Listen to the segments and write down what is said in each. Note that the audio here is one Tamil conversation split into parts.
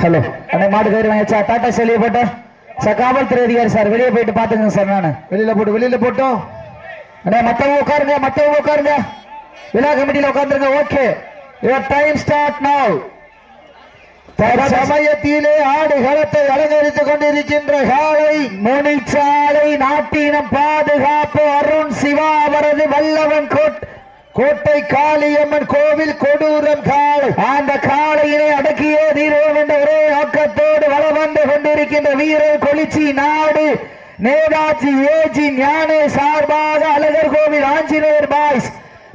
ஹலோ. அண்ணே மாடு கயிறு வாங்கிச்சா டாடா செல்லிய போட்டோம் சார் காவல்துறை அதிகாரி சார் வெளியே போயிட்டு பாத்துங்க சார் நானு. வெளியில போட்டு வெளியில போட்டோம் அண்ணே மத்தவங்க உட்காருங்க மத்தவங்க உட்காருங்க. விழா கமிட்டியில உட்காந்துருங்க okay. Your time start now சமயத்திலே ஆடு களத்தை அலங்கரித்துக் கொண்டிருக்கின்ற காலை முனிச்சாலை நாட்டினம் பாதுகாப்பு அருண் சிவா அவரது வல்லவன் கோட். கோட்டை காளியம்மன் கோவில் கொடூரம் காலை அந்த காளையினை அடக்கியே தீர்வோம் என்ற ஒரே நோக்கத்தோடு வளம் வந்து கொண்டிருக்கின்ற வீரர் கொளிச்சி நாடு. நேதாஜி ஏஜி ஞானே சார்பாக அழகர் கோவில் ஆஞ்சநேயர் பாய்ஸ்.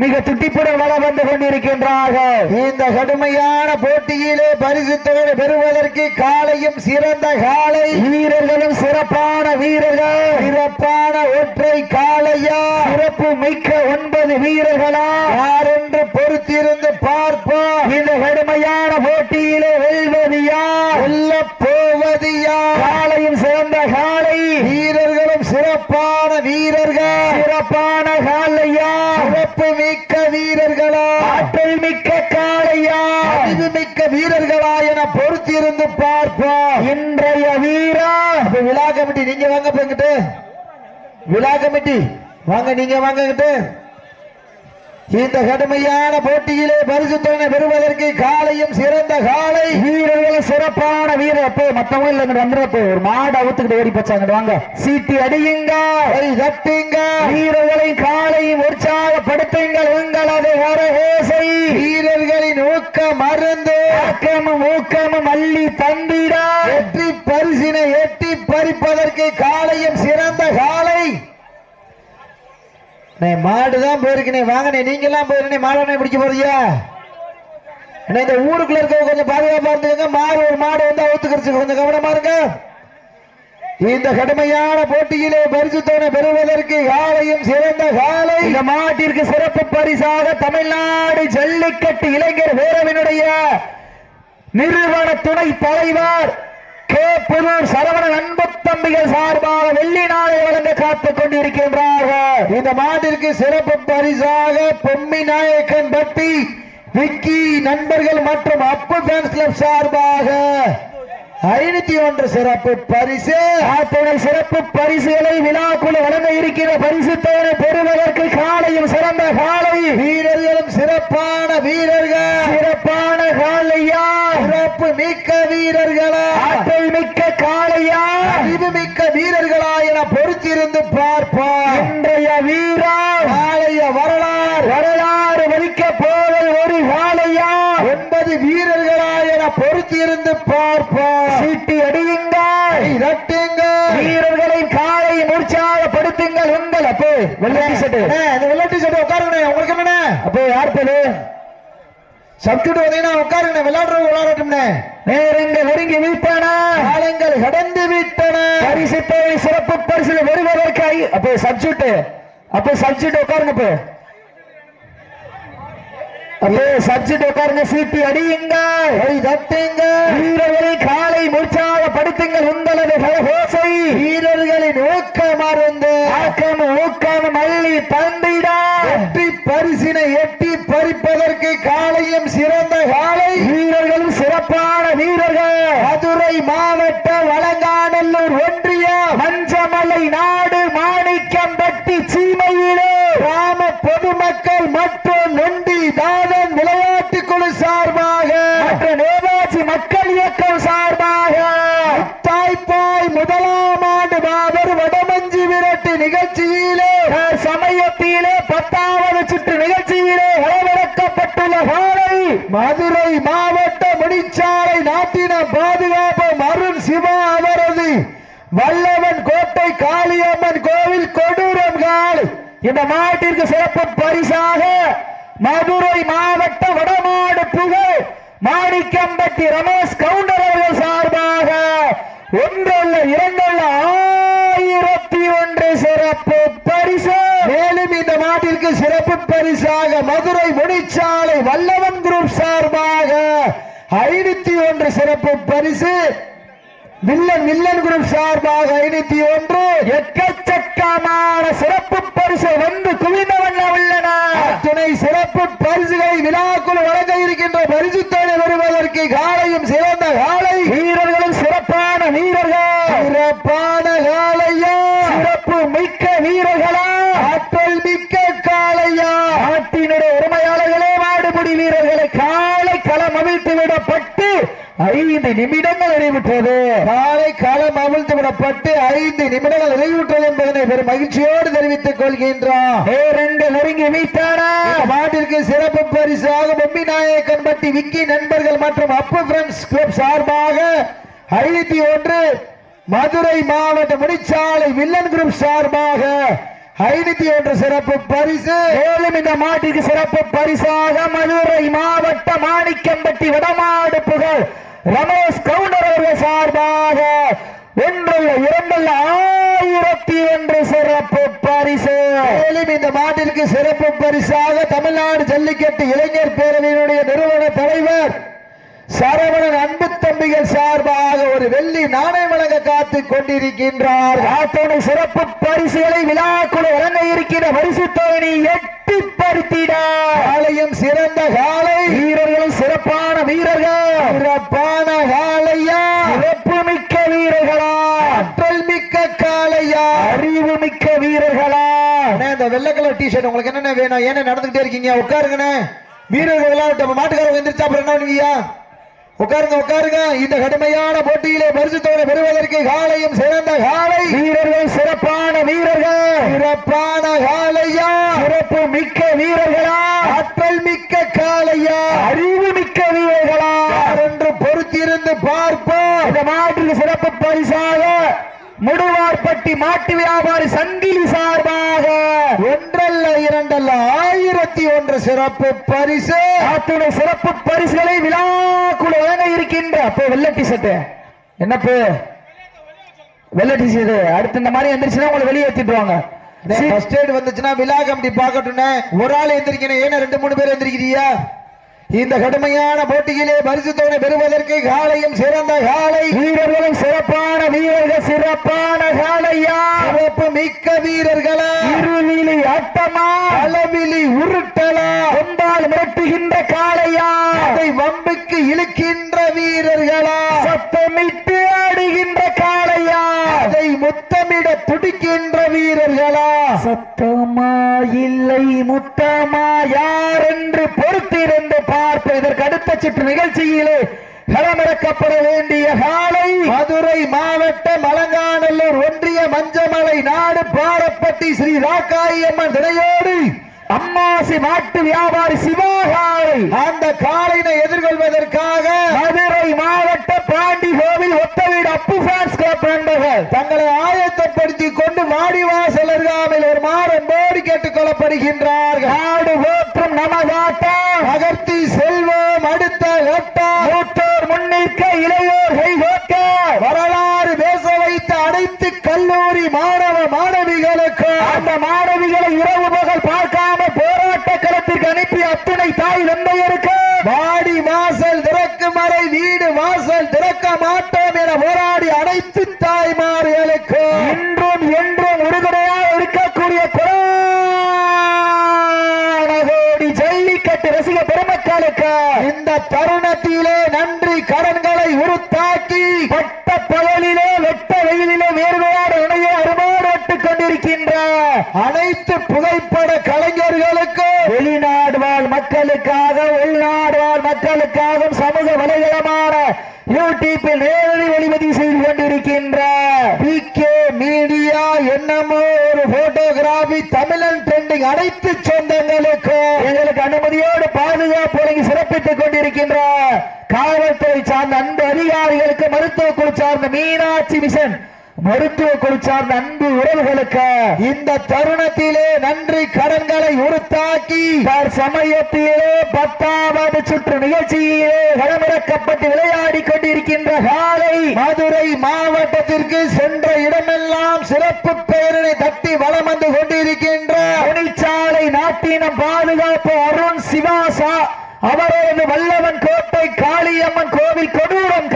மிக துட்டிப்புடன் வளம் வந்து கொண்டிருக்கின்றார்கள் இந்த கடுமையான போட்டியிலே பரிசு தொகை பெறுவதற்கு காலையும் சிறந்த காலை. வீரர்களும் சிறப்பான வீரர்கள். சிறப்பான ஒற்றை காளையா? சிறப்பு மிக்க ஒன்பது வீரர்களா? யார் என்று பொறுத்திருந்து பார்ப்போம். இந்த கடுமையான போட்டியிலே வெல்வது யார் வெல்ல போவது யார் காளையும் சிறந்த வீரர்களும் சிறப்பான வீரர்கள். சிறப்பான காளையா சிறப்பு மிக்க வீரர்களா. ஆற்றல் மிக்க காளையா அறிவு மிக்க வீரர்களா என பொறுத்திருந்து பார்ப்போம். இன்றைய வீரா. விழா கமிட்டி நீங்க வாங்க போங்கிட்டு விழா கமிட்டி வாங்க நீங்க வாங்கங்கிட்டு இந்த கடுமையான போட்டியிலே பரிசு தொகை பெறுவதற்கு காலையும் சிறந்த காலை. வீரர்களும் சிறப்பான வீரர். அப்போ மத்தவங்க இல்ல இங்கிட்டு வந்துடுறப்போ ஒரு மாடு அவுத்துக்கிட்டு ஓடி போச்சாங்க வாங்க. சீட்டி அடியுங்க தட்டுங்க. வீரர்களை காலையும் உற்சாகப்படுத்துங்கள். உங்களது வரகோசை வீரர்களின் ஊக்க மருந்து ஊக்கமும் ஊக்கமும் அள்ளி தந்திடா. வெற்றி பரிசினை எட்டி பறிப்பதற்கு காலையும் சிறந்த காலை அண்ணே மாடு தான் வாங்கனே வாங்கண்ணே நீங்கெல்லாம் போயிருந்தே மாடனை பிடிக்க போறியா அண்ணே, இந்த ஊருக்குள்ள இருக்க கொஞ்சம் பாதுகாப்பா இருந்துங்க மாடு ஒரு மாடு வந்து அவுத்துக்கிறச்சு கொஞ்சம் கவனமா இருங்க. இந்த கடுமையான போட்டியிலே பரிசு பெறுவதற்கு காலையும் சிறந்த காலை. இந்த மாட்டிற்கு சிறப்பு பரிசாக தமிழ்நாடு ஜல்லிக்கட்டு இளைஞர் வீரவினுடைய நிறுவன துணை தலைவர் கே புதூர் சரவணன் அன்பு தம்பிகள் சார்பாக வெள்ளி நாளை வழங்க காத்துக் கொண்டிருக்கின்றார்கள். இந்த மாட்டிற்கு சிறப்பு பரிசாக பொம்மி நாயக்கன் பட்டி விக்கி நண்பர்கள் மற்றும் அப்பு ஃபேன்ஸ் கிளப் சார்பாக ஐநூத்தி ஒன்று சிறப்பு பரிசு. அத்துணை சிறப்பு பரிசுகளை விழாக்குழு வழங்க இருக்கிற பரிசு தொகை பெறுவதற்கு காலையும் சிறந்த காலை. வீரர்களும் சிறப்பான வீரர்கள். சிறப்பான காலையா? சிறப்பு மிக்க வீரர்களா? ஆற்றல் மிக்க காளையா அறிவு மிக்க வீரர்களா என பொறுத்திருந்து பார்ப்போம். இன்றைய வீரா நாளைய வரலாறு. வரலாறு வலிக்க போவல் ஒரு காளையா ஒன்பது வீரர்களா என பொறுத்திருந்து பார்ப்போம். சீட்டி அடியுங்கள் இரட்டுங்க வீரர்களை காலை உற்சாகப்படுத்துங்கள் உங்கள் அப்போ. வெள்ளை இந்த வெள்ளை டிஷர்ட் உட்காருங்க உங்களுக்கு என்னண்ணே? அப்போ யார் பேரு? சப்ஸ்டியூட் வந்தீங்கன்னா உட்காருங்க விளையாடுறவங்க விளையாடட்டும்னே நேரங்கள் நெருங்கி விட்டன. காலங்கள் கடந்து விட்டன. பரிசு சிறப்பு பரிசு வருவதற்கு அப்போ சப்ஜூட் அப்போ சப்ஜூட் உட்காருங்க அப்போ. அப்போ சப்ஜூட் உட்காருங்க சீட்டி அடியுங்கள் தட்டுங்க. வீரர்களை காலை உற்சாகப்படுத்துங்கள் உங்களது கலகோசை வீரர்களின் ஊக்க மருந்து ஆக்கம் ஊக்கம் அள்ளி தந்திடா வெற்றி பரிசினை எட்டி பறிப்பதற்கு காலையும் சிறந்த காலை. வீரர்களும் சிறப்பான வீரர்கள். மதுரை மாவட்ட வளங்காநல்லூர் ஒன்றிய மஞ்சமலை நாடு மாணிக்கம்பட்டி சீமையிலே கிராம பொதுமக்கள் மற்றும் நொண்டி தாதன் விளையாட்டு குழு சார்பாக மற்ற நேதாஜி மக்கள் இயக்கம் சார்பாக தாய்ப்பாய் முதலாம் ஆண்டு மாபெரும் வடமஞ்சி விரட்டு நிகழ்ச்சியிலே சமயத்திலே பத்தாவது சுற்று நிகழ்ச்சியிலே வரவிறக்கப்பட்டுள்ள காலை மதுரை மாவட்ட முடிச்சாலை நாட்டின பாதுகாப்பு அருண் சிவா அவரது வல்லவன் கோட்டை காளியம்மன் கோவில் காலை இந்த மாட்டிற்கு சிறப்பு பரிசாக மதுரை மாவட்ட வடமாடு புகழ் மாணிக்கம்பட்டி ரமேஷ் கவுண்டர் அவர்கள் சார்பாக ஒன்றல்ல இரண்டல்ல ஆயிரத்தி ஒன்று சிறப்பு பரிசு. மேலும் இந்த மாட்டிற்கு சிறப்பு பரிசாக மதுரை முடிச்சாலை வல்லவன் குரூப் சார்பாக ஐநூத்தி ஒன்று சிறப்பு பரிசு. மில்லன் மில்லன் குரூப் சார்பாக ஐநூத்தி ஒன்று. எக்கச்சக்கமான சிறப்பு பரிசை வந்து குவிந்தவண்ண உள்ளன. துணை சிறப்பு பரிசுகளை விழாக்குள் வழங்க இருக்கின்ற பரிசு தொழில் வருவதற்கு காலையும் சிறந்த காலை. வீரர்களும் சிறப்பான வீரர்கள். சிறப்பான காலையா? சிறப்பு மிக்க ஐந்து நிமிடங்கள் நிறைவுற்றது. காலை காலம் அவிழ்த்து விடப்பட்டு ஐந்து நிமிடங்கள் நிறைவுற்றது என்பதனை பெரும் மகிழ்ச்சியோடு தெரிவித்துக் கொள்கின்றான் நேரங்கள் நெருங்கி வைத்தான இந்த மாட்டிற்கு சிறப்பு பரிசாக பொம்மி நாயக்கன்பட்டி விக்கி நண்பர்கள் மற்றும் அப்பு ஃப்ரெண்ட்ஸ் கிளப் சார்பாக ஐநூத்தி ஒன்று மதுரை மாவட்ட முடிச்சாலை வில்லன் குரூப் சார்பாக ஐநூத்தி ஒன்று சிறப்பு பரிசு. மேலும் இந்த மாட்டிற்கு சிறப்பு பரிசாக மதுரை மாவட்ட மாணிக்கம்பட்டி வடமாடு புகழ் ரமேஷ் கவுண்டர் அவர்கள் சார்பாக ஒன்றல்ல இரண்டல்ல ஆயிரத்தி ஒன்று சிறப்பு பரிசு. மேலும் இந்த மாட்டிற்கு சிறப்பு பரிசாக தமிழ்நாடு ஜல்லிக்கட்டு இளைஞர் பேரவையினுடைய நிறுவன தலைவர் சரவணன் அன்பு தம்பிகள் சார்பாக ஒரு வெள்ளி நாணயம் வழங்க காத்துக் கொண்டிருக்கின்றார். அத்தனை சிறப்பு பரிசுகளை விழாக்குழு வழங்க இருக்கிற பரிசு தொகையை எட்டி பருத்திட காலையும் சிறந்த காலை. வீரர்களும் சிறப்பான வீரர்கள். சிறப்பான காலையா சிறப்பு மிக்க வீரர்களா. ஆற்றல் மிக்க காலையா அறிவு மிக்க வீரர்களா இந்த வெள்ளை கலர் டிஷர்ட் உங்களுக்கு என்னென்ன வேணும்? ஏன்னா நடந்துகிட்டே இருக்கீங்க? உட்காருங்கண்ணே. வீரர்கள் விளையாட்டு மாட்டுக்காரங்க எந்திரிச்சா அப்புறம் என்ன பண்ணுவீங்க? உட்காருங்க உட்காருங்க. இந்த கடுமையான போட்டியிலே பரிசு தொகை பெறுவதற்கு காலையும் சிறந்த காலை வீரர்கள் சிறப்பான வீரர்கள். சிறப்பான காலையா சிறப்பு மிக்க வீரர்களா ஆற்றல் மிக்க காலையா அறிவு மிக்க வீரர்களா யார் என்று பொறுத்திருந்து பார்ப்போம் இந்த மாட்டிற்கு சிறப்பு பரிசாக முடுவார்பட்டி மாட்டு வியாபாரி சங்கிலி சார்பாக ஒன்றல்ல இரண்டல்ல ஆயிரத்தி ஒன்று சிறப்பு பரிசு. அத்துணை சிறப்பு பரிசுகளை விழாக்குழு வழங்க இருக்கின்ற அப்போ வெள்ளை டிஷர்ட் என்னப்பு வெள்ளை டிஷர்ட் அடுத்து இந்த மாதிரி எந்திரிச்சுன்னா உங்களை வெளியே ஏத்திட்டுவாங்க ஃபர்ஸ்ட் எய்ட் வந்துச்சுன்னா விழா கமிட்டி பார்க்கட்டும்னே ஒரு ஆள் எந்திரிக்கணும். ஏன்னா ரெண்டு மூணு பேர் எந்திரிக்கிறியா? இந்த கடுமையான போட்டியிலே பரிசு தொகை பெறுவதற்கு காலையும் சிறந்த காலை. வீரர்களும் சிறப்பான காலையா சிறப்பு மிக்க வீரர்களா. இருளிலி ஆட்டமா? அளவிலி உருட்டலா? கொண்டால் மிரட்டுகின்ற காளையா? அதை வம்புக்கு இழுக்கின்ற வீரர்களா? சத்தமிட்டு ஆடுகின்ற காளையா? அதை முத்தமிட துடிக்கின்ற வீரர்களா? சத்தமா இல்லை முத்தமா? யார் என்று பொறுத்திருந்து பார்ப்ப இதற்கு அடுத்த சுற்று நிகழ்ச்சியிலே களமிறக்கப்பட வேண்டிய காலை மதுரை மாவட்டம் அலங்காநல்லூர் ஒன்றிய மஞ்சமலை நாடு பாரப்பட்டி ஸ்ரீ ராக்காயி அம்மன் துணையோடு அம்மாசி மாட்டு வியாபாரி சிவகாலை. அந்த காலையினை எதிர்கொள்வதற்காக மதுரை மாவட்ட பாண்டி கோவில் ஒத்த வீடு அப்பு ஃபேன்ஸ் கிளப் நண்பர்கள் தங்களை ஆயத்தப்படுத்திக் கொண்டு வாடிவாசல் அருகாமையில் ஒரு மாறன்போடு கேட்டுக் கொள்ளப்படுகின்றார்கள். களத்திற்கு அத்தனை தாய் நன்மையருக்கு வாடி வாசல் திறக்கும் வரை வீடு வாசல் திறக்க மாட்டோம் என போராடி அனைத்து மக்களுக்காக உள்நாடுவார் மக்களுக்காக சமூக வலைதளமான யூடியூப்பில் நேரடி ஒளிபதிவு செய்து கொண்டிருக்கின்ற பிகே மீடியா என்னமோ ஒரு போட்டோகிராபி தமிழன் ட்ரெண்டிங் அனைத்து சொந்தங்களுக்கும் எங்களுக்கு அனுமதியோடு பாதுகாப்பு வழங்கி சிறப்பித்துக் கொண்டிருக்கின்ற காவல்துறை சார்ந்த அன்பு அதிகாரிகளுக்கு மருத்துவ குழு சார்ந்த மீனாட்சி மிஷன் மருத்துவ குழு சார்ந்த அன்பு உறவுகளுக்கு இந்த தருணத்திலே நன்றி கடன்களை உருத்தாக்கி சமயத்திலே பத்தாவது சுற்று நிகழ்ச்சியிலே களமிறக்கப்பட்டு விளையாடி கொண்டிருக்கின்ற காலை மதுரை மாவட்டத்திற்கு சென்ற இடமெல்லாம் சிறப்பு பெயரினை தட்டி வளம் வந்து கொண்டிருக்கின்ற முனிச்சாலை நாட்டினம் பாதுகாப்பு அருண் சிவாசா. அவரது வல்லவன் கோட்டை காளியம்மன் கோவில் கொடூரம்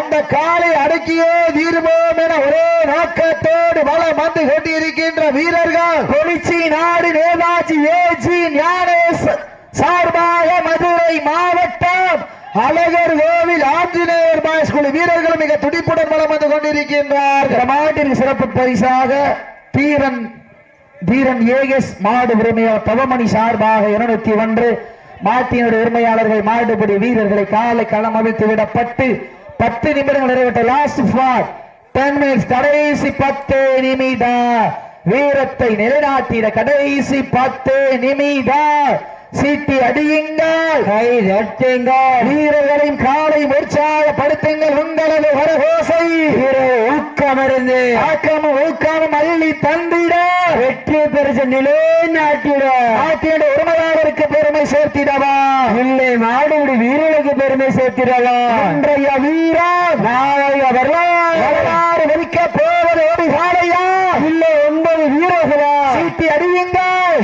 அந்த காலை அடக்கியே தீர்வோம் என ஒரே நோக்கத்தோடு பல மந்து கொண்டிருக்கின்ற வீரர்கள். கொளிச்சி நாடு நேதாஜி ஏஜி ஞானேஷ் சார்பாக மதுரை மாவட்டம் அழகர் கோவில் ஆஞ்சநேயர் பாய்ஸ் குழு வீரர்கள் மிக துடிப்புடன் வலம் வந்து கொண்டிருக்கின்றார். இந்த மாட்டிற்கு சிறப்பு பரிசாக தீரன் தீரன் ஏகஸ் மாடு உரிமையாளர் தவமணி சார்பாக இருநூத்தி ஒன்று. மாட்டினுடைய உரிமையாளர்கள் மாடுபடி வீரர்களை காலை களம் அமைத்து விடப்பட்டு பத்து நிமிடங்கள் நிறைவேற்ற லாஸ்ட் ஃபார் டென் மினிட்ஸ் கடைசி பத்து நிமிடம். வீரத்தை நிலைநாட்டிட கடைசி பத்து நிமிடம். சீட்டி அடியுங்கள். கை தட்டுங்கள். வீரர்களின் காலை உற்சாகப்படுத்துங்கள். உங்களது வரகோசை ஊக்கமிருந்து. ஆக்கமும் ஊக்கமும் அள்ளி தந்திட. வெற்றி பெருசு நிலைநாட்டிட நாட்டியோட உரிமையாளருக்கு பெருமை சேர்த்திடவா? இல்லை மாடுபடி வீரர்களுக்கு பெருமை சேர்த்திடவா? இன்றைய வீரா நாளைய வரலாறு. வெடிக்க போவது ஒரு காலையா இல்லை ஒன்பது வீரர்களா? சீட்டி அடியுங்கள்.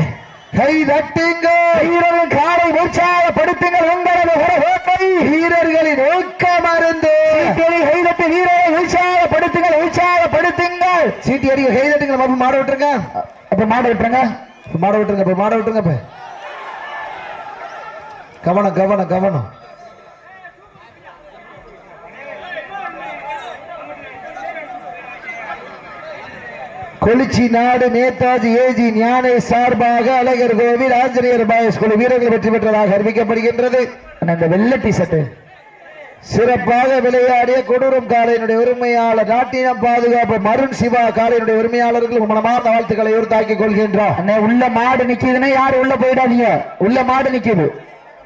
கை தட்டுங்கள். வீரர்கள் காலை உற்சாகப்படுத்துங்கள். உங்களது வரவேற்பை வீரர்களின் ஊக்கமருந்து சீட்டியை கை தட்டி வீரரை உற்சாகப்படுத்துங்கள். உற்சாகப்படுத்துங்கள். சீட்டி கை அப்ப மாட விட்டுருங்க. அப்ப மாட விட்டுருங்க. மாட விட்டுருங்க. இப்ப மாட விட்டுருங்க இப்ப. கவனம் கவனம் கவனம். கொளிச்சி நாடு நேதாஜி ஏஜி ஞானை சார்பாக அழகர் கோவில் ஆஞ்சநேயர் பாயஸ் குழு வீரர்கள் வெற்றி பெற்றதாக அறிவிக்கப்படுகின்றது. அந்த இந்த வெள்ளை டி ஷர்ட் சிறப்பாக விளையாடிய கொடூரம் காலையினுடைய உரிமையாளர் நாட்டினம் பாதுகாப்பு மருண் சிவா காலையினுடைய உரிமையாளர்கள் மனமார்ந்த வாழ்த்துக்களை உறுத்தாக்கிக் கொள்கின்றார். அண்ணே உள்ள மாடு நிக்கிதுன்னா யாரு உள்ள போயிடாதீங்க? உள்ள மாடு நிக்குது.